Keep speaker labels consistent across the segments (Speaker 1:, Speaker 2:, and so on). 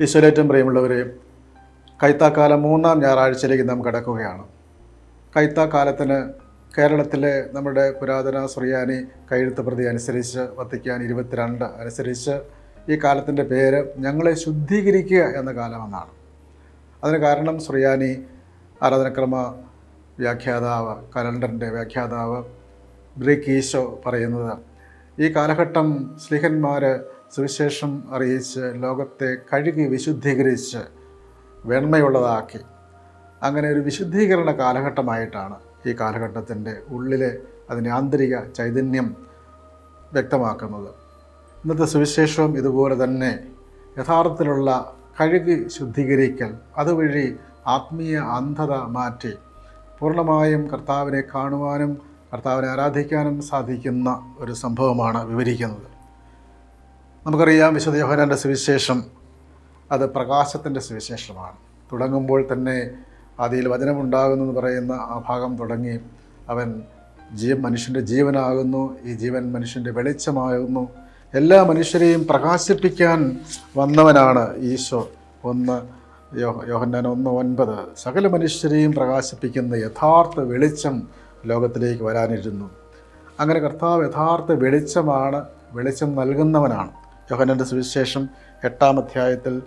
Speaker 1: ഈശ്വരേറ്റം പ്രിയമുള്ളവരെ കൈത്താക്കാലം മൂന്നാം ഞായറാഴ്ചയിലേക്ക് നാം കടക്കുകയാണ്. കൈത്താക്കാലത്തിന് കേരളത്തിലെ നമ്മുടെ പുരാതന സുറിയാനി കൈയെഴുത്ത് പ്രതി അനുസരിച്ച് വത്തിക്കാൻ ഇരുപത്തിരണ്ട് അനുസരിച്ച് ഈ കാലത്തിന്റെ പേര് ഞങ്ങളെ ശുദ്ധീകരിക്കുക എന്ന കാലമെന്നാണ്. അതിന് കാരണം സുറിയാനി ആരാധനക്രമ വ്യാഖ്യാതാവ് കലണ്ടറിന്റെ വ്യാഖ്യാതാവ് ബ്രിക്കീശോ പറയുന്നത് ഈ കാലഘട്ടം സ്ലിഹന്മാർ സുവിശേഷം അറിയിച്ച് ലോകത്തെ കഴുകി വിശുദ്ധീകരിച്ച് വെണ്മയുള്ളതാക്കി. അങ്ങനെ ഒരു വിശുദ്ധീകരണ കാലഘട്ടമായിട്ടാണ് ഈ കാലഘട്ടത്തിന്റെ ഉള്ളിലെ അതിന്റെ ആന്തരിക ചൈതന്യം വ്യക്തമാക്കുന്നത്. ഇന്നത്തെ സുവിശേഷവും ഇതുപോലെ തന്നെ യഥാർത്ഥത്തിലുള്ള കഴുകി ശുദ്ധീകരിക്കൽ അതുവഴി ആത്മീയ അന്ധത മാറ്റി പൂർണമായും കർത്താവിനെ കാണുവാനും കർത്താവിനെ ആരാധിക്കാനും സാധിക്കുന്ന ഒരു സംഭവമാണ് വിവരിക്കുന്നത്. നമുക്കറിയാം വിശുദ്ധ യോഹനാന്റെ സുവിശേഷം അത് പ്രകാശത്തിന്റെ സുവിശേഷമാണ്. തുടങ്ങുമ്പോൾ തന്നെ അതിൽ വചനമുണ്ടാകുന്നു എന്ന് പറയുന്ന ആ ഭാഗം തുടങ്ങി അവൻ ജീ മനുഷ്യന്റെ ജീവനാകുന്നു ഈ ജീവൻ മനുഷ്യന്റെ വെളിച്ചമാകുന്നു. എല്ലാ മനുഷ്യരെയും പ്രകാശിപ്പിക്കാൻ വന്നവനാണ് ഈശോ. ഒന്ന് യോഹന്നാൻ ഒന്ന് ഒൻപത്. സകല മനുഷ്യരെയും പ്രകാശിപ്പിക്കുന്ന യഥാർത്ഥ വെളിച്ചം ലോകത്തിലേക്ക് വരാനിരുന്നു. അങ്ങനെ കർത്താവ് യഥാർത്ഥ വെളിച്ചമാണ് വെളിച്ചം നൽകുന്നവനാണ്. യോഹനന്റെ സുവിശേഷം എട്ടാം അധ്യായത്തിൽ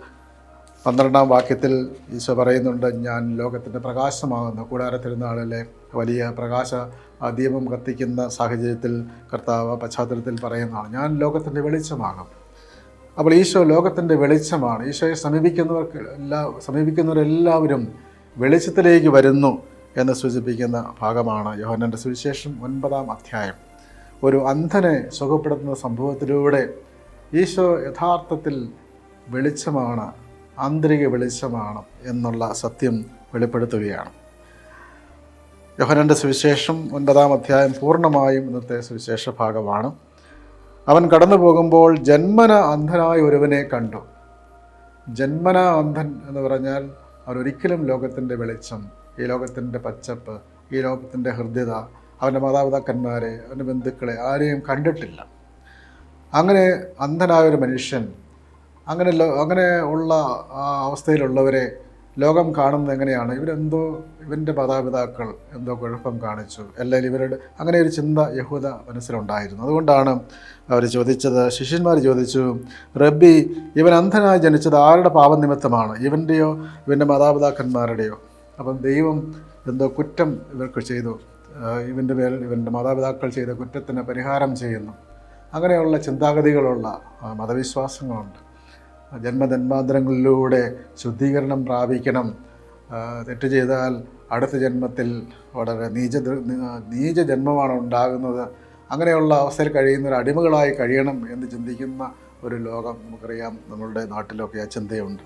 Speaker 1: പന്ത്രണ്ടാം വാക്യത്തിൽ ഈശോ പറയുന്നുണ്ട് ഞാൻ ലോകത്തിന്റെ പ്രകാശമാകുന്നു. കൂടാര തിരുനാളിലെ വലിയ പ്രകാശ ദീപം കത്തിക്കുന്ന സാഹചര്യത്തിൽ കർത്താവ് പശ്ചാത്തലത്തിൽ പറയുന്നതാണ് ഞാൻ ലോകത്തിന്റെ വെളിച്ചമാകും. അപ്പോൾ ഈശോ ലോകത്തിന്റെ വെളിച്ചമാണ്. ഈശോയെ സമീപിക്കുന്നവർക്ക് എല്ലാ സമീപിക്കുന്നവരെല്ലാവരും വെളിച്ചത്തിലേക്ക് വരുന്നു എന്ന് സൂചിപ്പിക്കുന്ന ഭാഗമാണ് യോഹനന്റെ സുവിശേഷം ഒൻപതാം അധ്യായം. ഒരു അന്ധനെ സുഖപ്പെടുത്തുന്ന സംഭവത്തിലൂടെ ഈശോ യഥാർത്ഥത്തിൽ വെളിച്ചമാണ് ആന്തരിക വെളിച്ചമാണ് എന്നുള്ള സത്യം വെളിപ്പെടുത്തുകയാണ്. യോഹനന്റെ സുവിശേഷം ഒൻപതാം അധ്യായം പൂർണമായും ഇന്നത്തെ സുവിശേഷ ഭാഗമാണ്. അവൻ കടന്നു പോകുമ്പോൾ ജന്മന അന്ധനായ ഒരുവനെ കണ്ടു. ജന്മന അന്ധൻ എന്ന് പറഞ്ഞാൽ അവൻ ഒരിക്കലും ലോകത്തിന്റെ വെളിച്ചം ഈ ലോകത്തിന്റെ പച്ചപ്പ് ഈ ലോകത്തിന്റെ ഹൃദ്യത അവന്റെ മാതാപിതാക്കന്മാരെ അവന്റെ ബന്ധുക്കളെ ആരെയും കണ്ടിട്ടില്ല. അങ്ങനെ അന്ധനായ ഒരു മനുഷ്യൻ അങ്ങനെ അങ്ങനെ ഉള്ള അവസ്ഥയിലുള്ളവരെ ലോകം കാണുന്നത് എങ്ങനെയാണ്? ഇവരെന്തോ ഇവന്റെ മാതാപിതാക്കൾ എന്തോ കുഴപ്പം കാണിച്ചു. അല്ലെങ്കിൽ ഇവരുടെ അങ്ങനെ ഒരു ചിന്ത യഹൂദ മനസ്സിലുണ്ടായിരുന്നു. അതുകൊണ്ടാണ് അവർ ചോദിച്ചത് ശിഷ്യന്മാർ ചോദിച്ചു റബ്ബി ഇവൻ അന്ധനായി ജനിച്ചത് ആരുടെ പാപനിമിത്തമാണ് ഇവന്റെയോ ഇവന്റെ മാതാപിതാക്കന്മാരുടെയോ? അപ്പം ദൈവം എന്തോ കുറ്റം ഇവർക്ക് ചെയ്തു. ഇവന്റെ പേരിൽ ഇവന്റെ മാതാപിതാക്കൾ ചെയ്ത കുറ്റത്തിന് പരിഹാരം ചെയ്യുന്നു. അങ്ങനെയുള്ള ചിന്താഗതികളുള്ള മതവിശ്വാസങ്ങളുണ്ട്. ജന്മജന്മാന്തരങ്ങളിലൂടെ ശുദ്ധീകരണം പ്രാപിക്കണം. തെറ്റ് ചെയ്താൽ അടുത്ത ജന്മത്തിൽ വളരെ നീച നീച ജന്മമാണ് ഉണ്ടാകുന്നത്. അങ്ങനെയുള്ള അവസ്ഥയിൽ കഴിയുന്ന ഒരു അടിമകളായി കഴിയണം എന്ന് ചിന്തിക്കുന്ന ഒരു ലോകം നമുക്കറിയാം. നമ്മളുടെ നാട്ടിലൊക്കെ ആ ചിന്തയുണ്ട്.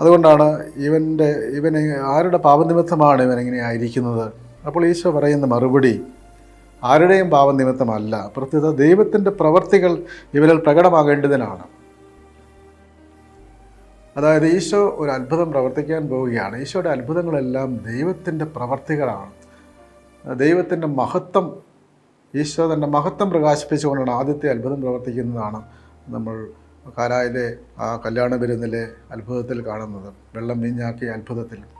Speaker 1: അതുകൊണ്ടാണ് ഇവന്റെ ഇവന് ആരുടെ പാപനിമിത്തമാണ് ഇവൻ ഇങ്ങനെ ആയിരിക്കുന്നത്. അപ്പോൾ ഈശോ പറയുന്ന മറുപടി ആരുടെയും പാപനിമിത്തമല്ല പ്രത്യേകത ദൈവത്തിന്റെ പ്രവർത്തികൾ ഇവരിൽ പ്രകടമാകേണ്ടതിനാണ്. അതായത് ഈശോ ഒരു അത്ഭുതം പ്രവർത്തിക്കാൻ പോവുകയാണ്. ഈശോയുടെ അത്ഭുതങ്ങളെല്ലാം ദൈവത്തിന്റെ പ്രവർത്തികളാണ്. ദൈവത്തിന്റെ മഹത്വം ഈശോ തന്റെ മഹത്വം പ്രകാശിപ്പിച്ചുകൊണ്ടാണ് ആദ്യത്തെ അത്ഭുതം പ്രവർത്തിക്കുന്നതാണ് നമ്മൾ കാലായിലെ ആ കല്യാണ വിരുന്നിലെ അത്ഭുതത്തിൽ കാണുന്നത്. വെള്ളം വീഞ്ഞാക്കിയ അത്ഭുതത്തിൽ.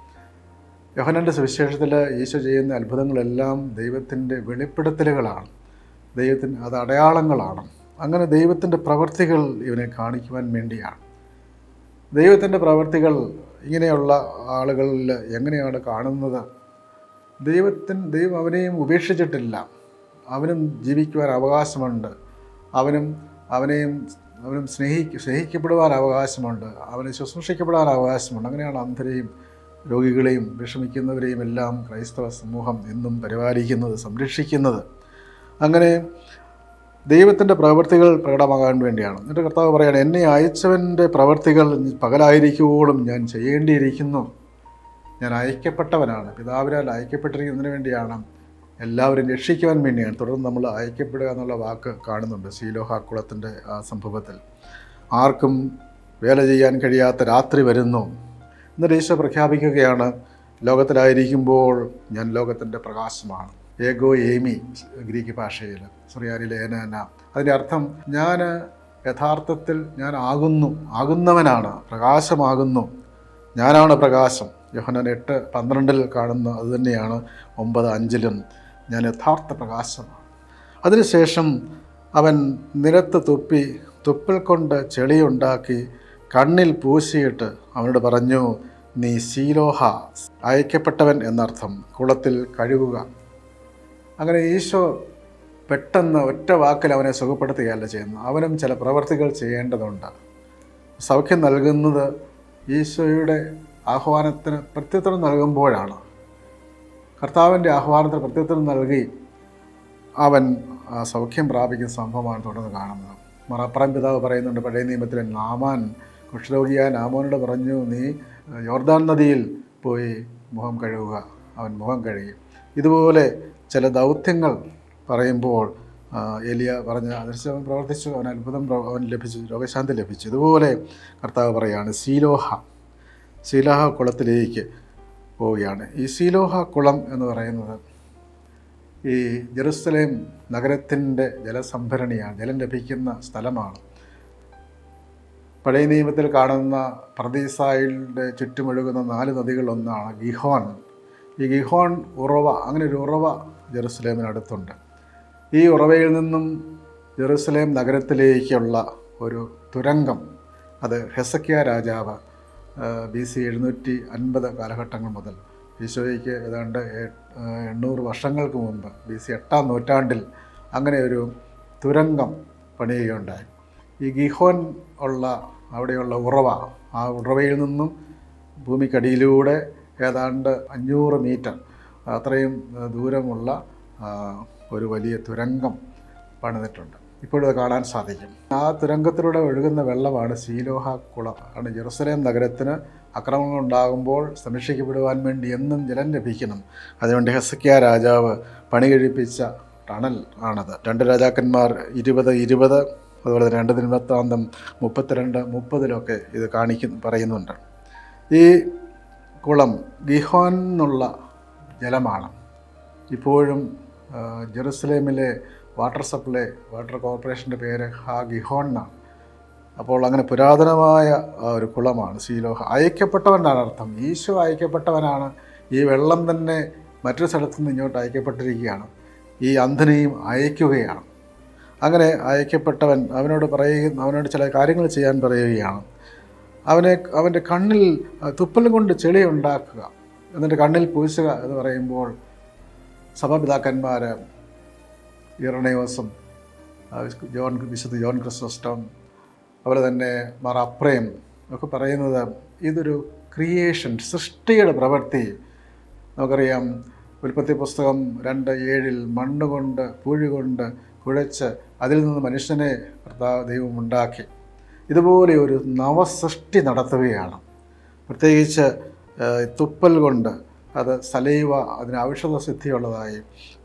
Speaker 1: യോഹനന്റെ സുവിശേഷത്തിൽ ഈശോ ചെയ്യുന്ന അത്ഭുതങ്ങളെല്ലാം ദൈവത്തിന്റെ വെളിപ്പെടുത്തലുകളാണ്. ദൈവത്തിന് അത് അടയാളങ്ങളാണ്. അങ്ങനെ ദൈവത്തിന്റെ പ്രവൃത്തികൾ ഇവനെ കാണിക്കുവാൻ വേണ്ടിയാണ്. ദൈവത്തിന്റെ പ്രവൃത്തികൾ ഇങ്ങനെയുള്ള ആളുകളിൽ എങ്ങനെയാണ് കാണുന്നത്? ദൈവത്തിന് ദൈവം അവനെയും ഉപേക്ഷിച്ചിട്ടില്ല. അവനും ജീവിക്കുവാൻ അവകാശമുണ്ട്. അവനും അവനെയും അവനും സ്നേഹി സ്നേഹിക്കപ്പെടുവാൻ അവകാശമുണ്ട്. അവനെ ശുശ്രൂഷിക്കപ്പെടാൻ അവകാശമുണ്ട്. അങ്ങനെയാണ് അന്ധരെയും രോഗികളെയും വിഷമിക്കുന്നവരെയും എല്ലാം ക്രൈസ്തവ സമൂഹം എന്നും പരിപാലിക്കുന്നത് സംരക്ഷിക്കുന്നത്. അങ്ങനെ ദൈവത്തിന്റെ പ്രവർത്തികൾ പ്രകടമാകാൻ വേണ്ടിയാണ്. എന്നിട്ട് കർത്താവ് പറയാണ് എന്നെ അയച്ചവന്റെ പ്രവൃത്തികൾ പകലായിരിക്കുവോളും ഞാൻ ചെയ്യേണ്ടിയിരിക്കുന്നു. ഞാൻ അയക്കപ്പെട്ടവനാണ്. പിതാവിനാൽ അയക്കപ്പെട്ടിരിക്കുന്നതിന് വേണ്ടിയാണ് എല്ലാവരും രക്ഷിക്കുവാൻ വേണ്ടിയാണ്. തുടർന്ന് നമ്മൾ അയക്കപ്പെടുക എന്നുള്ള വാക്ക് കാണുന്നുണ്ട് ശീലോഹാക്കുളത്തിന്റെ ആ സംഭവത്തിൽ. ആർക്കും വേല ചെയ്യാൻ കഴിയാത്ത രാത്രി വരുന്നു. എന്നിട്ട് ഈശോ പ്രഖ്യാപിക്കുകയാണ്. ലോകത്തിലായിരിക്കുമ്പോൾ ഞാൻ ലോകത്തിന്റെ പ്രകാശമാണ്. ഏഗോ ഏമി ഗ്രീക്ക് ഭാഷയിൽ സുറിയാനിലെ ഏനാന അതിന്റെ അർത്ഥം ഞാൻ യഥാർത്ഥത്തിൽ ഞാൻ ആകുന്നു. ആകുന്നവനാണ്. പ്രകാശമാകുന്നു. ഞാനാണ് പ്രകാശം. യോഹനൻ എട്ട് പന്ത്രണ്ടിൽ കാണുന്ന അതുതന്നെയാണ് ഒമ്പത് അഞ്ചിലും. ഞാൻ യഥാർത്ഥ പ്രകാശമാണ്. അതിനുശേഷം അവൻ നിലത്ത് തുപ്പി തുപ്പിൽ കൊണ്ട് ചെളിയുണ്ടാക്കി കണ്ണിൽ പൂശിയിട്ട് അവനോട് പറഞ്ഞു നീ ശീലോഹ അയക്കപ്പെട്ടവൻ എന്നർത്ഥം കുളത്തിൽ കഴുകുക. അങ്ങനെ ഈശോ പെട്ടെന്ന് ഒറ്റ വാക്കിൽ അവനെ സുഖപ്പെടുത്തുകയല്ല ചെയ്യുന്നു അവനും ചില പ്രവർത്തികൾ ചെയ്യേണ്ടതുണ്ട്. സൗഖ്യം നൽകുന്നത് ഈശോയുടെ ആഹ്വാനത്തിന് പ്രത്യുത്തരം നൽകുമ്പോഴാണ്. കർത്താവിന്റെ ആഹ്വാനത്തിന് പ്രത്യുത്തരം നൽകി അവൻ സൗഖ്യം പ്രാപിക്കുന്ന സംഭവമാണ് തുടർന്ന് കാണുന്നത്. മറപ്പറം പിതാവ് പറയുന്നുണ്ട് പഴയ നിയമത്തിലെ നാമാൻ കുഷ്ഠരോഗിയായ നാമോനോട് പറഞ്ഞു നീ യോർദാൻ നദിയിൽ പോയി മുഖം കഴുകുക. അവൻ മുഖം കഴുകി. ഇതുപോലെ ചില ദൗത്യങ്ങൾ പറയുമ്പോൾ എലിയ പറഞ്ഞ അതനുസരിച്ച് അവൻ പ്രവർത്തിച്ചു അവൻ അത്ഭുതം അവൻ ലഭിച്ചു രോഗശാന്തി ലഭിച്ചു. ഇതുപോലെ കർത്താവ് പറയുകയാണ് സീലോഹ സീലോഹ കുളത്തിലേക്ക് പോവുകയാണ്. ഈ സീലോഹ കുളം എന്ന് പറയുന്നത് ഈ ജെറുസലേം നഗരത്തിന്റെ ജലസംഭരണിയാണ് ജലം ലഭിക്കുന്ന സ്ഥലമാണ്. പഴയ നിയമത്തിൽ കാണുന്ന പ്രദീസായിയുടെ ചുറ്റുമൊഴുകുന്ന നാല് നദികളൊന്നാണ് ഗിഹോൻ ഈ ഗിഹോൺ ഉറവ അങ്ങനെ ഒരു ഉറവ ജെറുസലേമിനടുത്തുണ്ട്. ഈ ഉറവയിൽ നിന്നും ജെറുസലേം നഗരത്തിലേക്കുള്ള ഒരു തുരങ്കം അത് ഹെസക്കിയ രാജാവ് ബി സി എഴുന്നൂറ്റി അൻപത് കാലഘട്ടങ്ങൾ മുതൽ ഈശോയ്ക്ക് ഏതാണ്ട് എണ്ണൂറ് വർഷങ്ങൾക്ക് മുമ്പ് ബി സി എട്ടാം നൂറ്റാണ്ടിൽ അങ്ങനെ ഒരു തുരങ്കം പണിയുകയുണ്ടായി. ഈ ഗിഹോൻ ഉള്ള അവിടെയുള്ള ഉറവ. ആ ഉറവയിൽ നിന്നും ഭൂമിക്കടിയിലൂടെ ഏതാണ്ട് അഞ്ഞൂറ് മീറ്റർ അത്രയും ദൂരമുള്ള ഒരു വലിയ തുരങ്കം പണിതിട്ടുണ്ട്. ഇപ്പോഴത് കാണാൻ സാധിക്കും. ആ തുരങ്കത്തിലൂടെ ഒഴുകുന്ന വെള്ളമാണ് സീലോഹ കുളം. ആണ് ജെറുസലേം നഗരത്തിന് അക്രമങ്ങൾ ഉണ്ടാകുമ്പോൾ സംരക്ഷിക്കപ്പെടുവാൻ വേണ്ടി എന്നും ജലം ലഭിക്കണം. അതുകൊണ്ട് ഹെസക്കിയ രാജാവ് പണി കഴിപ്പിച്ച ടണൽ ആണത്. രണ്ട് രാജാക്കന്മാർ ഇരുപത് ഇരുപത് അതുപോലെ തന്നെ രണ്ട് ദിനവൃത്താന്തം മുപ്പത്തിരണ്ട് മുപ്പതിലൊക്കെ ഇത് കാണിക്കുന്നു പറയുന്നുണ്ട്. ഈ കുളം ഗിഹോൻ എന്നുള്ള ജലമാണ്. ഇപ്പോഴും ജെറുസലേമിലെ വാട്ടർ സപ്ലൈ വാട്ടർ കോർപ്പറേഷന്റെ പേര് ഹാ ഗിഹോൺ എന്നാണ്. അപ്പോൾ അങ്ങനെ പുരാതനമായ ഒരു കുളമാണ് ശീലോഹ അയക്കപ്പെട്ടവനാണ് അർത്ഥം. ഈശോ അയക്കപ്പെട്ടവനാണ്. ഈ വെള്ളം തന്നെ മറ്റൊരു സ്ഥലത്തു നിന്ന് ഇങ്ങോട്ട് അയക്കപ്പെട്ടിരിക്കുകയാണ്. ഈ അന്ധനെയും അയക്കുകയാണ്. അങ്ങനെ അയക്കപ്പെട്ടവൻ അവനോട് പറയുകയും അവനോട് ചില കാര്യങ്ങൾ ചെയ്യാൻ പറയുകയാണ്. അവനെ അവന്റെ കണ്ണിൽ തുപ്പൽ കൊണ്ട് ചെളി ഉണ്ടാക്കുക. എന്നിട്ട് കണ്ണിൽ പൂശുക എന്ന് പറയുമ്പോൾ സഭാപിതാക്കന്മാർ ഇറണയോസും ജോൺ വിശുദ്ധ ജോൺ ക്രിസോസ്റ്റം അതുപോലെ തന്നെ മാർ അപ്രയം ഒക്കെ പറയുന്നത് ഇതൊരു ക്രിയേഷൻ സൃഷ്ടിയുടെ പ്രവൃത്തി. നമുക്കറിയാം ഉൽപ്പത്തി പുസ്തകം രണ്ട് ഏഴിൽ മണ്ണ് കൊണ്ട് പൂഴി കൊണ്ട് കുഴച്ച് അതിൽ നിന്ന് മനുഷ്യനെ കർത്താവ് ദൈവം ഉണ്ടാക്കി. ഇതുപോലെ ഒരു നവസൃഷ്ടി നടത്തുകയാണ്. പ്രത്യേകിച്ച് തുപ്പൽ കൊണ്ട് അത് സലൈവ അതിന് ഔഷധ സിദ്ധിയുള്ളതായി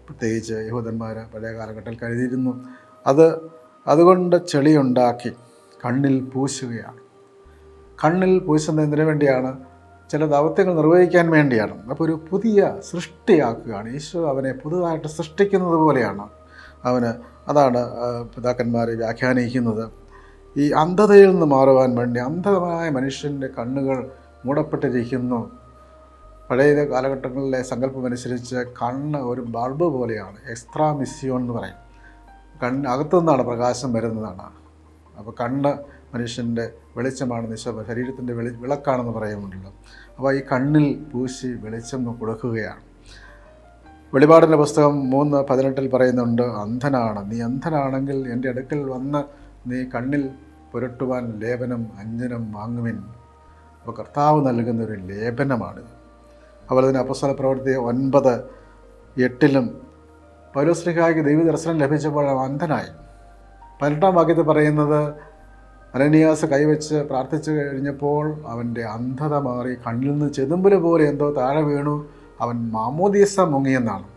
Speaker 1: പ്രത്യേകിച്ച് യഹൂദന്മാർ പഴയ കാലഘട്ടത്തിൽ കരുതിയിരുന്നു. അത് അതുകൊണ്ട് ചെളിയുണ്ടാക്കി കണ്ണിൽ പൂശുകയാണ്. കണ്ണിൽ പൂശുന്നതിന് വേണ്ടിയാണ് ചില ദൗത്യങ്ങൾ നിർവഹിക്കാൻ വേണ്ടിയാണ്. അപ്പോൾ ഒരു പുതിയ സൃഷ്ടിയാക്കുകയാണ്. ഈശോ അവനെ പുതുതായിട്ട് സൃഷ്ടിക്കുന്നത് പോലെയാണ്. അവന് അതാണ് പിതാക്കന്മാർ വ്യാഖ്യാനിക്കുന്നത്. ഈ അന്ധതയിൽ നിന്ന് മാറുവാൻ വേണ്ടി അന്ധമായ മനുഷ്യന്റെ കണ്ണുകൾ മൂടപ്പെട്ടിരിക്കുന്നു. പഴയ കാലഘട്ടങ്ങളിലെ സങ്കല്പമനുസരിച്ച് കണ്ണ് ഒരു ബൾബ് പോലെയാണ് എക്സ്ട്രാ മിസ്യോൺ എന്ന് പറയും. കണ്ണ് അകത്തുനിന്നാണ് പ്രകാശം വരുന്നതാണ്. അപ്പോൾ കണ്ണ് മനുഷ്യന്റെ വെളിച്ചമാണ് നിശ ശരീരത്തിന്റെ വെളി വിളക്കാണെന്ന് പറയുന്നുണ്ടല്ലോ. അപ്പോൾ ഈ കണ്ണിൽ പൂശി വെളിച്ചം കൊടുക്കുകയാണ്. വെളിപാടിന്റെ പുസ്തകം മൂന്ന് പതിനെട്ടിൽ പറയുന്നുണ്ട് അന്ധനാണ്. നീ അന്ധനാണെങ്കിൽ എന്റെ അടുക്കൽ വന്ന് നീ കണ്ണിൽ പുരട്ടുവാൻ ലേപനം അഞ്ജനം വാങ്ങുവിൻ. അപ്പോൾ കർത്താവ് നൽകുന്ന ഒരു ലേപനമാണിത്. അതുപോലെ തന്നെ അപ്പസ്വല പ്രവൃത്തി ഒൻപത് എട്ടിലും പൗരശ്രീഹായ്ക്ക് ദൈവദർശനം ലഭിച്ചപ്പോൾ അന്ധനായി. പതിനെട്ടാം വാക്യത്തിൽ പറയുന്നത് അനനിയാസ് കൈവച്ച് പ്രാർത്ഥിച്ചു കഴിഞ്ഞപ്പോൾ അവന്റെ അന്ധത മാറി കണ്ണിൽ നിന്ന് ചെതുമ്പൽ പോലെ എന്തോ താഴെ വീണു. അവൻ മാമോദീസ മുങ്ങിയെന്നാണ്.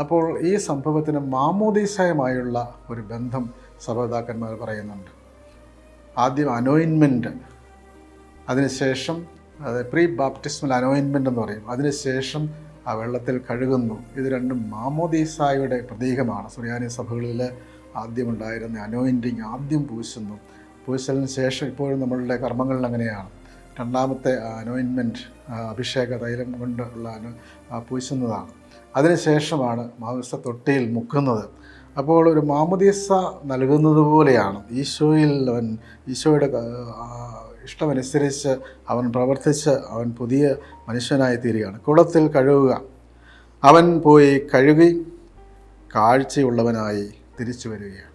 Speaker 1: അപ്പോൾ ഈ സംഭവത്തിന് മാമോദീസയുമായുള്ള ഒരു ബന്ധം സഭപിതാക്കന്മാർ പറയുന്നുണ്ട്. ആദ്യം അനോയിൻമെന്റ് അതിനുശേഷം അത് പ്രീ ബാപ്റ്റിസ്മൽ അനോയിൻമെന്റ് എന്ന് പറയും. അതിനുശേഷം ആ വെള്ളത്തിൽ കഴുകുന്നു. ഇത് രണ്ടും മാമോദീസായുടെ പ്രതീകമാണ്. സുറിയാനി സഭകളിൽ ആദ്യമുണ്ടായിരുന്ന അനോയിന്റിങ് ആദ്യം പൂശുന്നു. പൂശലിന് ശേഷം ഇപ്പോഴും നമ്മളുടെ കർമ്മങ്ങളിൽ അങ്ങനെയാണ്. രണ്ടാമത്തെ അനോയിൻമെന്റ് അഭിഷേക തൈലം കൊണ്ട് ഉള്ള പൂശുന്നതാണ്. അതിനുശേഷമാണ് മാംസ തൊട്ടിയിൽ മുക്കുന്നത്. അപ്പോൾ ഒരു മാമുദീസ നൽകുന്നത് പോലെയാണ്. ഈശോയിൽ അവൻ ഈശോയുടെ ഇഷ്ടമനുസരിച്ച് അവൻ പ്രവർത്തിച്ച് അവൻ പുതിയ മനുഷ്യനായി തീരുകയാണ്. കുളത്തിൽ കഴുകുക. അവൻ പോയി കഴുകി കാഴ്ചയുള്ളവനായി തിരിച്ചു വരികയാണ്.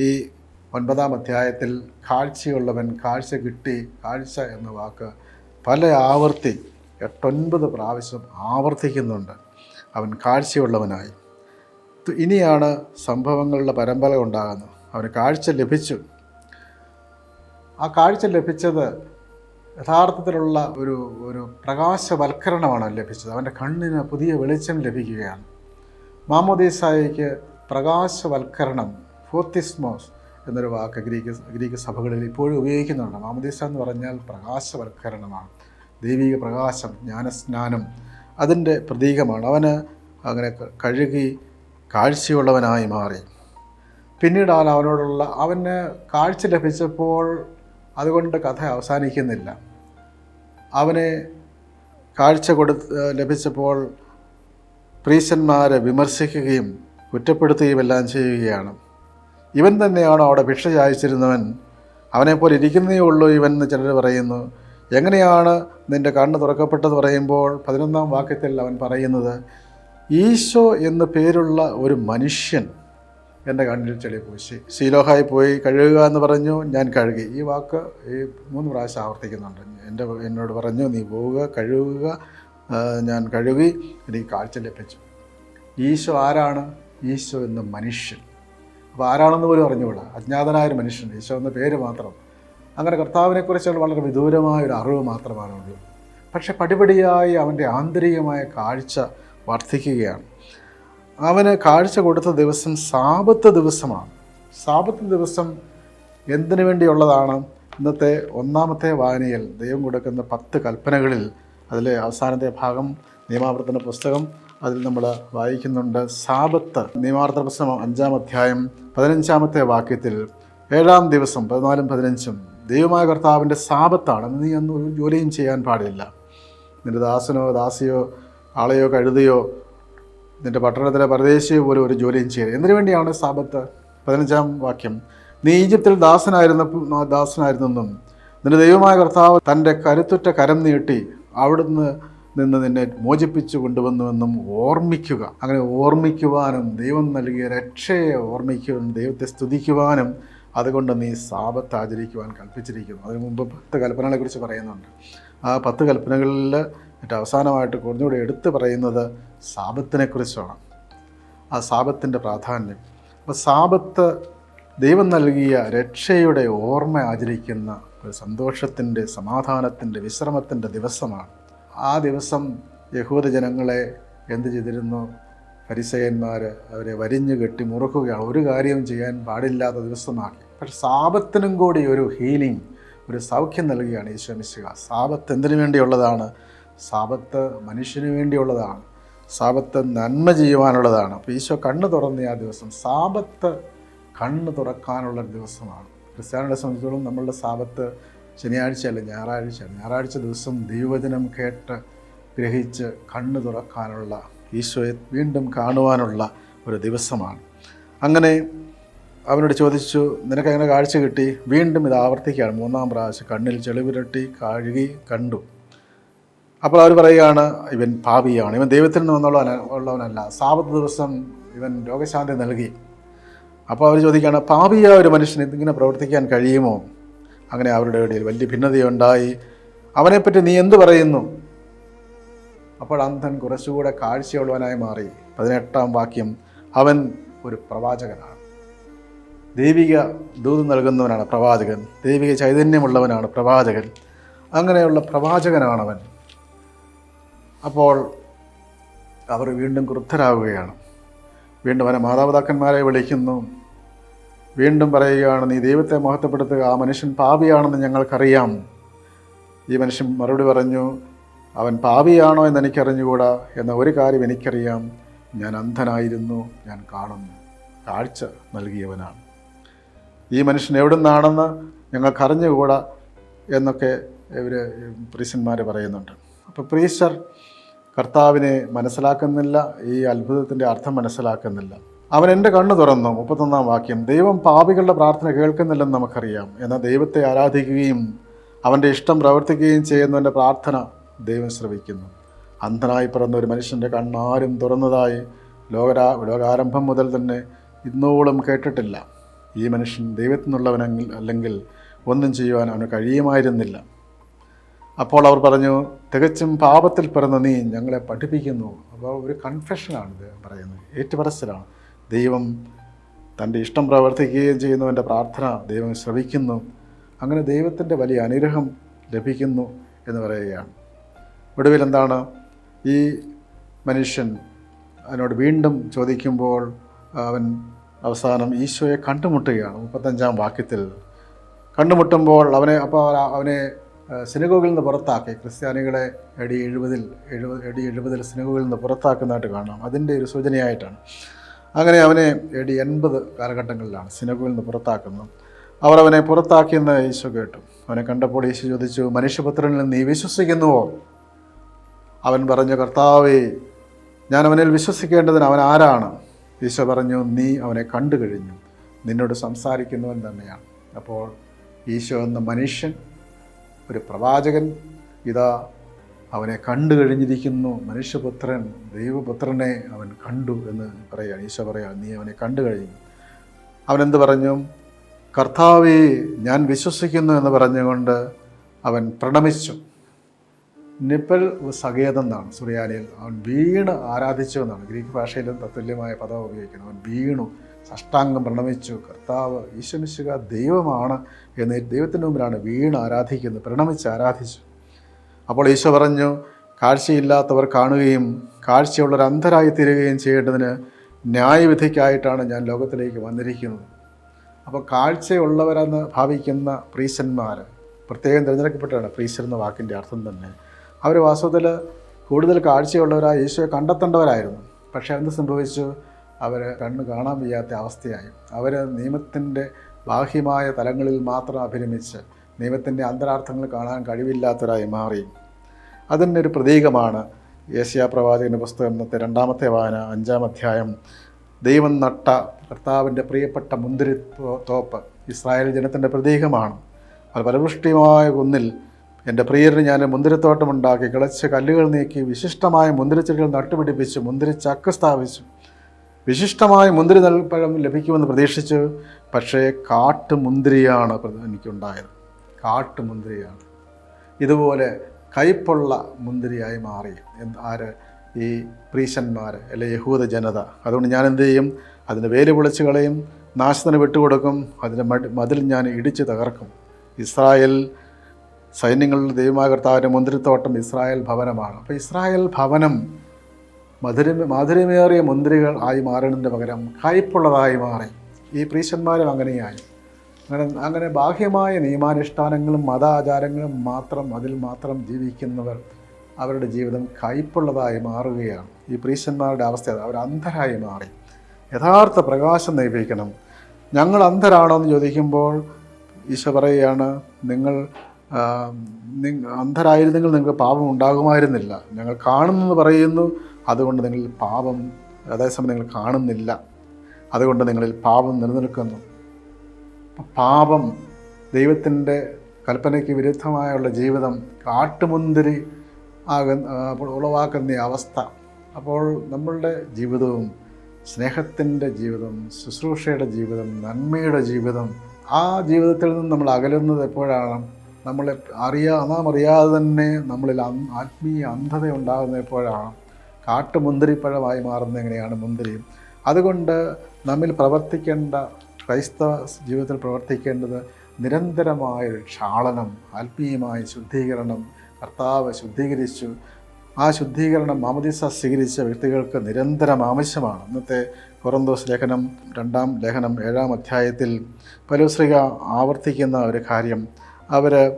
Speaker 1: ഈ ഒൻപതാം അധ്യായത്തിൽ കാഴ്ചയുള്ളവൻ കാഴ്ച കിട്ടി കാഴ്ച എന്ന വാക്ക് പല ആവർത്തി എട്ടൊൻപത് പ്രാവശ്യം ആവർത്തിക്കുന്നുണ്ട്. അവൻ കാഴ്ചയുള്ളവനായി. ഇനിയാണ് സംഭവങ്ങളുടെ പരമ്പര ഉണ്ടാകുന്നത്. അവന് കാഴ്ച ലഭിച്ചു. ആ കാഴ്ച ലഭിച്ചത് യഥാർത്ഥത്തിലുള്ള ഒരു ഒരു പ്രകാശവൽക്കരണമാണ് ലഭിച്ചത്. അവന്റെ കണ്ണിന് പുതിയ വെളിച്ചം ലഭിക്കുകയാണ്. മാമോദീസായിക്ക് പ്രകാശവൽക്കരണം ഫോത്തിസ്മോസ് എന്നൊരു വാക്ക് ഗ്രീക്ക് ഗ്രീക്ക് സഭകളിൽ ഇപ്പോഴും ഉപയോഗിക്കുന്നുണ്ട്. മാമദീസ എന്ന് പറഞ്ഞാൽ പ്രകാശവൽക്കരണമാണ്. ദൈവിക പ്രകാശം ജ്ഞാനസ്നാനം അതിന്റെ പ്രതീകമാണ്. അവന് അങ്ങനെ കഴുകി കാഴ്ചയുള്ളവനായി മാറി. പിന്നീടാണ് അവനോടുള്ള അവന് കാഴ്ച ലഭിച്ചപ്പോൾ അതുകൊണ്ട് കഥ അവസാനിക്കുന്നില്ല. അവനെ കാഴ്ച കൊടുത്ത് ലഭിച്ചപ്പോൾ പ്രീശന്മാരെ വിമർശിക്കുകയും കുറ്റപ്പെടുത്തുകയും എല്ലാം ചെയ്യുകയാണ്. ഇവൻ തന്നെയാണോ അവിടെ ഭിക്ഷ ചായച്ചിരുന്നവൻ? അവനെപ്പോലെ ഇരിക്കുന്നേ ഉള്ളൂ ഇവൻ എന്ന് ചിലർ പറയുന്നു. എങ്ങനെയാണ് നിന്റെ കണ്ണ് തുറക്കപ്പെട്ടത് പറയുമ്പോൾ പതിനൊന്നാം വാക്യത്തിൽ അവൻ പറയുന്നത് ഈശോ എന്ന് പേരുള്ള ഒരു മനുഷ്യൻ എന്റെ കണ്ണിൽ ചെളി പൂശി ശീലോഹായി പോയി കഴുകുക എന്ന് പറഞ്ഞു ഞാൻ കഴുകി. ഈ വാക്ക് ഈ മൂന്ന് പ്രാവശ്യം ആവർത്തിക്കുന്നുണ്ട്. എന്റെ എന്നോട് പറഞ്ഞു നീ പോവുക കഴുകുക ഞാൻ കഴുകി എനിക്ക് കാഴ്ച ലഭിച്ചു. ഈശോ ആരാണ്? ഈശോ എന്ന മനുഷ്യൻ. അപ്പോൾ ആരാണെന്ന് പോലും അറിഞ്ഞുകൂടാ. അജ്ഞാതനായ ഒരു മനുഷ്യൻ ഈശോ പേര് മാത്രം. അങ്ങനെ കർത്താവിനെക്കുറിച്ചുള്ള വളരെ വിദൂരമായ ഒരു അറിവ് മാത്രമാണ് മാത്രമാണുള്ളൂ പക്ഷെ പടിപടിയായി അവന്റെ ആന്തരികമായ കാഴ്ച വർദ്ധിക്കുകയാണ്. അവന് കാഴ്ച കൊടുത്ത ദിവസം സാപത്ത് ദിവസമാണ്. സാപത്ത് ദിവസം എന്തിനു വേണ്ടിയുള്ളതാണ്? ഇന്നത്തെ ഒന്നാമത്തെ വായനയിൽ ദൈവം കൊടുക്കുന്ന പത്ത് കൽപ്പനകളിൽ അതിലെ അവസാനത്തെ ഭാഗം നിയമാവർത്തന പുസ്തകം അതിൽ നമ്മൾ വായിക്കുന്നുണ്ട് സാപത്ത് നിയമാർത്ഥ പ്രശ്നം അഞ്ചാം അധ്യായം പതിനഞ്ചാമത്തെ വാക്യത്തിൽ ഏഴാം ദിവസം പതിനാലും പതിനഞ്ചും ദൈവമായ കർത്താവിന്റെ സാപത്താണ് നീ അന്ന് ഒരു ജോലിയും ചെയ്യാൻ പാടില്ല. നിന്റെ ദാസനോ ദാസിയോ ആളെയോ കഴുതയോ നിന്റെ പട്ടണത്തിലെ പരദേശിയോ പോലും ഒരു ജോലിയും ചെയ്യരുത്. എന്തിനു വേണ്ടിയാണ് സാപത്ത്? പതിനഞ്ചാം വാക്യം. നീ ഈജിപ്തിൽ ദാസനായിരുന്നപ്പോൾ ദാസനായിരുന്നെന്നും നിന്റെ ദൈവമായ കർത്താവ് തന്റെ കരുത്തുറ്റ കരം നീട്ടി അവിടുന്ന് നിന്ന് നിന്നെ മോചിപ്പിച്ചു കൊണ്ടുവന്നുവെന്നും ഓർമ്മിക്കുക. അങ്ങനെ ഓർമ്മിക്കുവാനും ദൈവം നൽകിയ രക്ഷയെ ഓർമ്മിക്കുവാനും ദൈവത്തെ സ്തുതിക്കുവാനും അതുകൊണ്ട് നീ സാപത്ത് ആചരിക്കുവാൻ കൽപ്പിച്ചിരിക്കുന്നു. അതിനു മുമ്പ് പത്ത് കൽപ്പനകളെക്കുറിച്ച് പറയുന്നുണ്ട്. ആ പത്ത് കൽപ്പനകളിൽ ഏറ്റവും അവസാനമായിട്ട് കുറഞ്ഞുകൂടെ എടുത്തു പറയുന്നത് സാപത്തിനെക്കുറിച്ചാണ്. ആ സാപത്തിന്റെ പ്രാധാന്യം. അപ്പോൾ സാപത്ത് ദൈവം നൽകിയ രക്ഷയുടെ ഓർമ്മ ആചരിക്കുന്ന ഒരു സന്തോഷത്തിന്റെ സമാധാനത്തിന്റെ വിശ്രമത്തിന്റെ ദിവസമാണ്. ആ ദിവസം യഹൂദ ജനങ്ങളെ എന്ത് ചെയ്തിരുന്നു? പരിസയന്മാർ അവരെ വരിഞ്ഞു കെട്ടി മുറുക്കുകയാണ്. ഒരു കാര്യവും ചെയ്യാൻ പാടില്ലാത്ത ദിവസമാണ് പക്ഷെ സാപത്തിനും കൂടി ഒരു ഹീലിംഗ് ഒരു സൗഖ്യം നൽകുകയാണ് ഈശോ മിശിഹ. സാപത്ത് എന്തിനു വേണ്ടിയുള്ളതാണ്? സാപത്ത് മനുഷ്യന് വേണ്ടിയുള്ളതാണ്. സാപത്ത് നന്മ ചെയ്യുവാനുള്ളതാണ്. അപ്പോൾ ഈശോ കണ്ണ് തുറന്ന ആ ദിവസം സാപത്ത് കണ്ണ് തുറക്കാനുള്ള ദിവസമാണ്. ക്രിസ്ത്യാനികളെ സംബന്ധിച്ചോളം നമ്മളുടെ സാപത്ത് ശനിയാഴ്ചയല്ല ഞായറാഴ്ചയാണ് ഞായറാഴ്ച ദിവസം ദൈവവചനം കേട്ട് ഗ്രഹിച്ച് കണ്ണു തുറക്കാനുള്ള ഈശോയെ വീണ്ടും കാണുവാനുള്ള ഒരു ദിവസമാണ്. അങ്ങനെ അവനോട് ചോദിച്ചു നിനക്ക് അങ്ങനെ കാഴ്ച കിട്ടി? വീണ്ടും ഇത് ആവർത്തിക്കുകയാണ്. മൂന്നാം പ്രാവശ്യം കണ്ണിൽ ചെളിപുരട്ടി കഴുകി കണ്ടു. അപ്പോൾ അവർ പറയുകയാണ് ഇവൻ പാപിയാണ്. ഇവൻ ദൈവത്തിൽ നിന്ന് വന്നുള്ളവന ഉള്ളവനല്ല. സാപത്ത് ദിവസം ഇവൻ രോഗശാന്തി നൽകി. അപ്പോൾ അവർ ചോദിക്കുകയാണ് പാപിയായ ഒരു മനുഷ്യന് ഇതിങ്ങനെ പ്രവർത്തിക്കാൻ കഴിയുമോ? അങ്ങനെ അവരുടെ ഇടയിൽ വലിയ ഭിന്നതയുണ്ടായി. അവനെപ്പറ്റി നീ എന്തു പറയുന്നു? അപ്പോൾ അന്ധൻ കുറച്ചുകൂടെ കാഴ്ചയുള്ളവനായി മാറി. പതിനെട്ടാം വാക്യം അവൻ ഒരു പ്രവാചകനാണ്. ദൈവിക ദൂത് നൽകുന്നവനാണ് പ്രവാചകൻ. ദൈവിക ചൈതന്യമുള്ളവനാണ് പ്രവാചകൻ. അങ്ങനെയുള്ള പ്രവാചകനാണവൻ. അപ്പോൾ അവർ വീണ്ടും ക്രുദ്ധരാകുകയാണ്. വീണ്ടും അവനെ മാതാപിതാക്കന്മാരെ വിളിക്കുന്നു. വീണ്ടും പറയുകയാണ് നീ ദൈവത്തെ മഹത്വപ്പെടുത്തുക ആ മനുഷ്യൻ പാപിയാണെന്ന് ഞങ്ങൾക്കറിയാം. ഈ മനുഷ്യൻ മറുപടി പറഞ്ഞു അവൻ പാപിയാണോ എന്ന് എനിക്കറിഞ്ഞുകൂടാ? എന്ന ഒരു കാര്യം എനിക്കറിയാം. ഞാൻ അന്ധനായിരുന്നു ഞാൻ കാണുന്നു. കാഴ്ച നൽകിയവനാണ്. ഈ മനുഷ്യൻ എവിടെ നിന്നാണെന്ന് ഞങ്ങൾക്കറിഞ്ഞുകൂടാ? എന്നൊക്കെ ഇവർ പ്രീസന്മാർ പറയുന്നുണ്ട്. അപ്പോൾ പ്രീസ്റ്റർ കർത്താവിനെ മനസ്സിലാക്കുന്നില്ല ഈ അത്ഭുതത്തിന്റെ അർത്ഥം മനസ്സിലാക്കുന്നില്ല. അവൻ എന്റെ കണ്ണ് തുറന്നു. മുപ്പത്തൊന്നാം വാക്യം. ദൈവം പാപികളുടെ പ്രാർത്ഥന കേൾക്കുന്നില്ലെന്ന് നമുക്കറിയാം. എന്നാൽ ദൈവത്തെ ആരാധിക്കുകയും അവന്റെ ഇഷ്ടം പ്രവർത്തിക്കുകയും ചെയ്യുന്നവന്റെ പ്രാർത്ഥന ദൈവം ശ്രവിക്കുന്നു. അന്ധനായി പിറന്ന ഒരു മനുഷ്യന്റെ കണ്ണാരും തുറന്നതായി ലോകരാ ലോകാരംഭം മുതൽ തന്നെ ഇന്നോളം കേട്ടിട്ടില്ല. ഈ മനുഷ്യൻ ദൈവത്തിൽ നിന്നുള്ളവനെങ്കിൽ അല്ലെങ്കിൽ ഒന്നും ചെയ്യുവാൻ അവന് കഴിയുമായിരുന്നില്ല. അപ്പോൾ അവർ പറഞ്ഞു തികച്ചും പാപത്തിൽ പിറന്ന നീ ഞങ്ങളെ പഠിപ്പിക്കുന്നു. അപ്പോൾ ഒരു കൺഫെഷനാണ് പറയുന്നത്. ഏറ്റുപറച്ചിലാണ് ദൈവം തന്റെ ഇഷ്ടം പ്രവർത്തിക്കുകയും ചെയ്യുന്നവന്റെ പ്രാർത്ഥന ദൈവം ശ്രവിക്കുന്നു. അങ്ങനെ ദൈവത്തിന്റെ വലിയ അനുഗ്രഹം ലഭിക്കുന്നു എന്ന് പറയുകയാണ്. ഒടുവിൽ എന്താണ്? ഈ മനുഷ്യൻ അതിനോട് വീണ്ടും ചോദിക്കുമ്പോൾ അവൻ അവസാനം ഈശോയെ കണ്ടുമുട്ടുകയാണ്. മുപ്പത്തഞ്ചാം വാക്യത്തിൽ കണ്ടുമുട്ടുമ്പോൾ അവനെ അപ്പോൾ അവനെ സിനഗോഗിൽ നിന്ന് പുറത്താക്കി. ക്രിസ്ത്യാനികളെ എടി എഴുപതിൽ എഴുപത് എടി എഴുപതിൽ സിനഗോഗിൽ നിന്ന് പുറത്താക്കുന്നതായിട്ട് കാണാം. അതിന്റെ ഒരു സൂചനയായിട്ടാണ്. അങ്ങനെ അവനെ എ ഡി എൺപത് കാലഘട്ടങ്ങളിലാണ് സിനഗോഗിൽ നിന്ന് പുറത്താക്കുന്നത് അവർ അവനെ പുറത്താക്കിയെന്ന് യേശു കേട്ടു. അവനെ കണ്ടപ്പോൾ യേശു ചോദിച്ചു മനുഷ്യപുത്രനിൽ നീ വിശ്വസിക്കുന്നുവോ? അവൻ പറഞ്ഞു കർത്താവേ ഞാൻ അവനിൽ വിശ്വസിക്കേണ്ടതിന് അവൻ ആരാണ്? ഈശോ പറഞ്ഞു നീ അവനെ കണ്ടു കഴിഞ്ഞു. നിന്നോട് സംസാരിക്കുന്നവൻ തന്നെയാണ്. അപ്പോൾ ഈശോ എന്ന മനുഷ്യൻ ഒരു പ്രവാചകൻ ഇതാ അവനെ കണ്ടു കഴിഞ്ഞിരിക്കുന്നു. മനുഷ്യപുത്രൻ ദൈവപുത്രനെ അവൻ കണ്ടു എന്ന് പറയുകയാണ് ഈശോ പറയുകയാണ് നീ അവനെ കണ്ടു കഴിഞ്ഞു. അവനെന്ത് പറഞ്ഞു? കർത്താവേ ഞാൻ വിശ്വസിക്കുന്നു എന്ന് പറഞ്ഞുകൊണ്ട് അവൻ പ്രണമിച്ചു. നിപ്പൽ സകേതം എന്നാണ് സുറിയാനിയിൽ അവൻ വീണ് ആരാധിച്ചു എന്നാണ്. ഗ്രീക്ക് ഭാഷയിലും തത്തുല്യമായ പദം ഉപയോഗിക്കുന്നത് അവൻ വീണു സഷ്ടാംഗം പ്രണമിച്ചു. കർത്താവ് ഈശ്വമിശുക ദൈവമാണ് എന്ന് ദൈവത്തിന്റെ മുമ്പിലാണ് വീണ് ആരാധിക്കുന്നത് പ്രണമിച്ച് ആരാധിച്ചു. അപ്പോൾ ഈശോ പറഞ്ഞു കാഴ്ചയില്ലാത്തവർ കാണുകയും കാഴ്ചയുള്ളവർ അന്ധരായി തീരുകയും ചെയ്യേണ്ടതിന് ന്യായവിധിക്കായിട്ടാണ് ഞാൻ ലോകത്തിലേക്ക് വന്നിരിക്കുന്നത്. അപ്പോൾ കാഴ്ചയുള്ളവരെന്ന് ഭാവിക്കുന്ന പ്രീശന്മാർ പ്രത്യേകം തിരഞ്ഞെടുക്കപ്പെട്ടാണ് പ്രീശൻ എന്ന വാക്കിന്റെ അർത്ഥം തന്നെ. അവർ വാസ്തവത്തിൽ കൂടുതൽ കാഴ്ചയുള്ളവരായി ഈശോയെ കണ്ടെത്തേണ്ടവരായിരുന്നു. പക്ഷേ എന്ത് സംഭവിച്ചു? അവർ കണ്ണ് കാണാൻ വയ്യാത്ത അവസ്ഥയായി. അവർ നിയമത്തിന്റെ ബാഹ്യമായ തലങ്ങളിൽ മാത്രം അഭിരമിച്ച് നിയമത്തിന്റെ അന്തരാർത്ഥങ്ങൾ കാണാൻ കഴിവില്ലാത്തവരായി മാറി. അതിന്റെ ഒരു പ്രതീകമാണ്. ഏഷ്യാ പ്രവാചകന്റെ പുസ്തകം ഇന്നത്തെ രണ്ടാമത്തെ വായന അഞ്ചാം അധ്യായം. ദൈവം നട്ട കർത്താവിന്റെ പ്രിയപ്പെട്ട മുന്തിരി തോപ്പ് ഇസ്രായേൽ ജനത്തിന്റെ പ്രതീകമാണ്. അത് ഫലപുഷ്ടിമായ കുന്നിൽ എന്റെ പ്രിയരിന് ഞാൻ മുന്തിരിത്തോട്ടമുണ്ടാക്കി കിളച്ച് കല്ലുകൾ നീക്കി വിശിഷ്ടമായ മുന്തിരിച്ചെടികൾ നട്ടുപിടിപ്പിച്ചു മുന്തിരിച്ചക്ക് സ്ഥാപിച്ചു. വിശിഷ്ടമായ മുന്തിരി നൽപ്പഴം ലഭിക്കുമെന്ന് പ്രതീക്ഷിച്ചു. പക്ഷേ കാട്ടുമുന്തിരിയാണ് എനിക്കുണ്ടായത് കാട്ടുമുന്തിരിയാണ്. ഇതുപോലെ കയ്പുള്ള മുന്തിരിയായി മാറി. ആര്? ഈ പ്രീശന്മാർ അല്ലെ യഹൂദ ജനത. അതുകൊണ്ട് ഞാൻ എന്ത് ചെയ്യും? അതിന്റെ വേൽ പൊളിച്ച് കളയും നാശത്തിന് വിട്ടുകൊടുക്കും അതിന്റെ മടി മതിൽ ഞാൻ ഇടിച്ച് തകർക്കും. ഇസ്രായേൽ സൈന്യങ്ങളുടെ ദൈവമാകർത്താവിന്റെ മുന്തിരിത്തോട്ടം ഇസ്രായേൽ ഭവനമാണ്. അപ്പോൾ ഇസ്രായേൽ ഭവനം മധുര മാധുര്യമേറിയ മുന്തിരികൾ ആയി മാറുന്നതിന്റെ പകരം കയ്പുള്ളതായി മാറി. ഈ പ്രീശന്മാരും അങ്ങനെയായി. അങ്ങനെ അങ്ങനെ ബാഹ്യമായ നിയമാനുഷ്ഠാനങ്ങളും മതാചാരങ്ങളും മാത്രം അതിൽ മാത്രം ജീവിക്കുന്നവർ അവരുടെ ജീവിതം കയ്പുള്ളതായി മാറുകയാണ്. ഈ പ്രീശന്മാരുടെ അവസ്ഥ അവർ അന്ധരായി മാറി. യഥാർത്ഥ പ്രകാശം നയിപ്പിക്കണം ഞങ്ങൾ അന്ധരാണോ എന്ന് ചോദിക്കുമ്പോൾ ഈശോ പറയുകയാണ് നിങ്ങൾ അന്ധരായിരുന്നെങ്കിൽ നിങ്ങൾക്ക് പാപം ഉണ്ടാകുമായിരുന്നില്ല. ഞങ്ങൾ കാണുന്നെന്ന് പറയുന്നു അതുകൊണ്ട് നിങ്ങൾ പാപം അതേസമയം നിങ്ങൾ കാണുന്നില്ല. അതുകൊണ്ട് നിങ്ങളിൽ പാപം നിലനിൽക്കുന്നു. പാപം ദൈവത്തിന്റെ കൽപ്പനയ്ക്ക് വിരുദ്ധമായുള്ള ജീവിതം കാട്ടുമുന്തിരി ആകുന്ന ഉളവാക്കുന്ന അവസ്ഥ. അപ്പോൾ നമ്മളുടെ ജീവിതവും സ്നേഹത്തിന്റെ ജീവിതം ശുശ്രൂഷയുടെ ജീവിതം നന്മയുടെ ജീവിതം ആ ജീവിതത്തിൽ നിന്ന് നമ്മൾ അകലുന്നത് എപ്പോഴാണ്? നമ്മൾ അറിയാ നാം അറിയാതെ തന്നെ നമ്മളിൽ ആത്മീയ അന്ധത ഉണ്ടാകുന്ന എപ്പോഴാണ്? കാട്ടുമുന്തിരിപ്പഴമായി മാറുന്നത് എങ്ങനെയാണ് മുന്തിരി അതുകൊണ്ട് നമ്മിൽ പ്രവർത്തിക്കേണ്ട ക്രൈസ്തവ ജീവിതത്തിൽ പ്രവർത്തിക്കേണ്ടത് നിരന്തരമായ ക്ഷാളനം ആത്മീയമായ ശുദ്ധീകരണം കർത്താവ് ശുദ്ധീകരിച്ചു. ആ ശുദ്ധീകരണം മാമദിസ സ്വീകരിച്ച വ്യക്തികൾക്ക് നിരന്തരം ആവശ്യമാണ്. ഇന്നത്തെ കൊറന്തോസ് ലേഖനം രണ്ടാം ലേഖനം ഏഴാം അധ്യായത്തിൽ പലുശ്രീക ആവർത്തിക്കുന്ന ഒരു കാര്യം. അവർ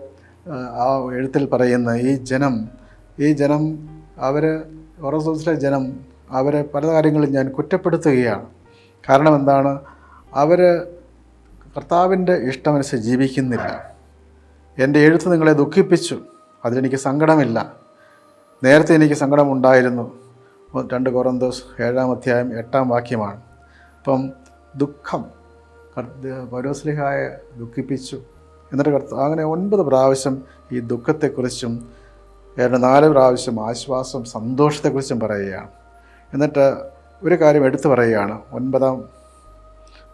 Speaker 1: ആ എഴുത്തിൽ പറയുന്ന ഈ ജനം ഈ ജനം അവർ കൊറന്തോസിലെ ജനം അവരെ പല കാര്യങ്ങളും ഞാൻ കുറ്റപ്പെടുത്തുകയാണ്. കാരണം എന്താണ്? അവർ കർത്താവിന്റെ ഇഷ്ടമനുസരിച്ച് ജീവിക്കുന്നില്ല. എന്റെ എഴുത്ത് നിങ്ങളെ ദുഃഖിപ്പിച്ചു. അതിലെനിക്ക് സങ്കടമില്ല. നേരത്തെ എനിക്ക് സങ്കടമുണ്ടായിരുന്നു. രണ്ട് കൊറന്തോസ് ഏഴാം അധ്യായം എട്ടാം വാക്യമാണ്. അപ്പം ദുഃഖം പൗരോസ്ലിഹായെ ദുഃഖിപ്പിച്ചു. എന്നിട്ട് കർത്താവ് അങ്ങനെ ഒൻപത് പ്രാവശ്യം ഈ ദുഃഖത്തെക്കുറിച്ചും ഏതാണ്ട് നാല് പ്രാവശ്യം ആശ്വാസം സന്തോഷത്തെക്കുറിച്ചും പറയുകയാണ്. എന്നിട്ട് ഒരു കാര്യം എടുത്തു പറയുകയാണ്. ഒൻപതാം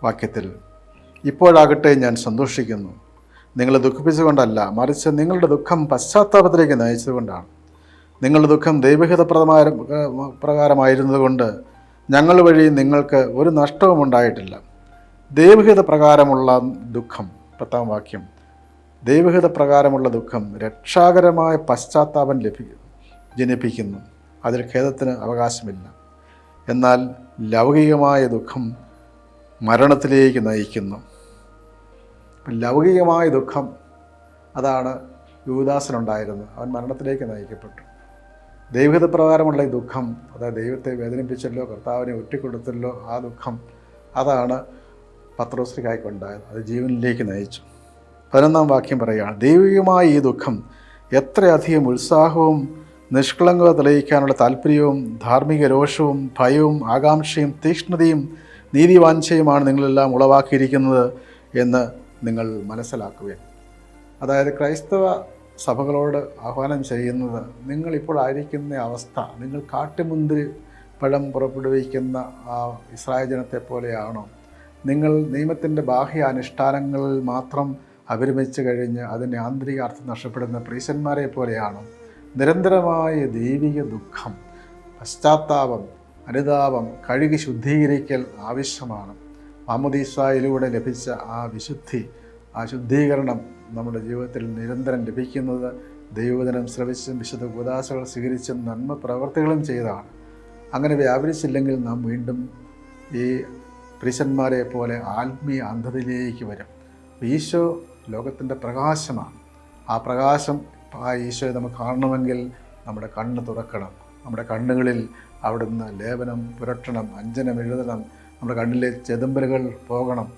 Speaker 1: വാക്യത്തിൽ ഇപ്പോഴാകട്ടെ ഞാൻ സന്തോഷിക്കുന്നു. നിങ്ങളെ ദുഃഖിപ്പിച്ചുകൊണ്ടല്ല മറിച്ച് നിങ്ങളുടെ ദുഃഖം പശ്ചാത്താപത്തിലേക്ക് നയിച്ചതുകൊണ്ടാണ്. നിങ്ങളുടെ ദുഃഖം ദൈവഹിതപ്രദമായ പ്രകാരമായിരുന്നതുകൊണ്ട് ഞങ്ങൾ വഴി നിങ്ങൾക്ക് ഒരു നഷ്ടവും ഉണ്ടായിട്ടില്ല. ദൈവഹിത പ്രകാരമുള്ള ദുഃഖം പത്താം വാക്യം ദൈവഹിത പ്രകാരമുള്ള ദുഃഖം രക്ഷാകരമായ പശ്ചാത്താപം ലഭിക്കും ജനിപ്പിക്കുന്നു. അതിൽ ഖേദത്തിന് അവകാശമില്ല. എന്നാൽ ലൗകികമായ ദുഃഖം മരണത്തിലേക്ക് നയിക്കുന്നു. ലൗകികമായ ദുഃഖം അതാണ് യുവദാസനുണ്ടായിരുന്നത് അവൻ മരണത്തിലേക്ക് നയിക്കപ്പെട്ടു. ദൈവിക പ്രകാരമുള്ള ഈ ദുഃഖം അതായത് ദൈവത്തെ വേദനിപ്പിച്ചല്ലോ കർത്താവിനെ ഒറ്റിക്കൊടുത്തല്ലോ ആ ദുഃഖം അതാണ് പത്രോസ്ലിക്കായിക്കൊണ്ടായത്. അത് ജീവനിലേക്ക് നയിച്ചു. പതിനൊന്നാം വാക്യം പറയുകയാണ് ദൈവികമായ ഈ ദുഃഖം എത്രയധികം ഉത്സാഹവും നിഷ്കളങ്കത തെളിയിക്കാനുള്ള താല്പര്യവും ധാർമ്മിക രോഷവും ഭയവും ആകാംക്ഷയും തീക്ഷ്ണതയും നീതിവാഞ്ചയുമാണ് നിങ്ങളെല്ലാം ഉളവാക്കിയിരിക്കുന്നത് എന്ന് നിങ്ങൾ മനസ്സിലാക്കുക അതായത് ക്രൈസ്തവ സഭകളോട് ആഹ്വാനം ചെയ്യുന്നത് നിങ്ങളിപ്പോഴായിരിക്കുന്ന അവസ്ഥ നിങ്ങൾ കാട്ടുമുന്തിരി പഴം പുറപ്പെടുവിക്കുന്ന ആ ഇസ്രായേൽ ജനത്തെ പോലെയാണോ? നിങ്ങൾ നിയമത്തിന്റെ ബാഹ്യ അനുഷ്ഠാനങ്ങളിൽ മാത്രം അഭിരമിച്ച് കഴിഞ്ഞ് അതിന്റെ ആന്തരിക അർത്ഥം നഷ്ടപ്പെടുന്ന പ്രീശന്മാരെ പോലെയാണോ? നിരന്തരമായ ദൈവിക ദുഃഖം പശ്ചാത്താപം അനുതാപം കഴുകി ശുദ്ധീകരിക്കൽ ആവശ്യമാണ്. മാമുദീസായിലൂടെ ലഭിച്ച ആ വിശുദ്ധി ആ ശുദ്ധീകരണം നമ്മുടെ ജീവിതത്തിൽ നിരന്തരം ലഭിക്കുന്നത് ദൈവദിനം ശ്രവിച്ചും വിശുദ്ധ ഉപദാസകൾ സ്വീകരിച്ചും നന്മ പ്രവർത്തികളും ചെയ്താണ്. അങ്ങനെ വ്യാപരിച്ചില്ലെങ്കിൽ നാം വീണ്ടും ഈ പുരുഷന്മാരെ പോലെ ആത്മീയ അന്ധതയിലേക്ക് വരും. ഈശോ ലോകത്തിന്റെ പ്രകാശമാണ്. ആ പ്രകാശം ആ ഈശോയെ നമുക്ക് കാണണമെങ്കിൽ നമ്മുടെ കണ്ണ് തുറക്കണം. നമ്മുടെ കണ്ണുകളിൽ അവിടുന്ന് ലേപനം പുരട്ടണം അഞ്ജനം എഴുതണം. നമ്മുടെ കണ്ണിലെ ചെതുമ്പലുകൾ പോകണം.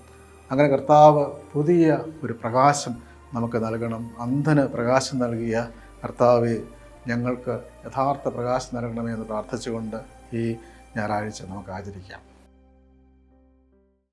Speaker 1: അങ്ങനെ കർത്താവ് പുതിയ ഒരു പ്രകാശം നമുക്ക് നൽകണം. അന്ധന് പ്രകാശം നൽകിയ കർത്താവ് ഞങ്ങൾക്ക് യഥാർത്ഥ പ്രകാശം നൽകണമേ എന്ന് പ്രാർത്ഥിച്ചുകൊണ്ട് ഈ ഞായറാഴ്ച നമുക്ക് ആചരിക്കാം.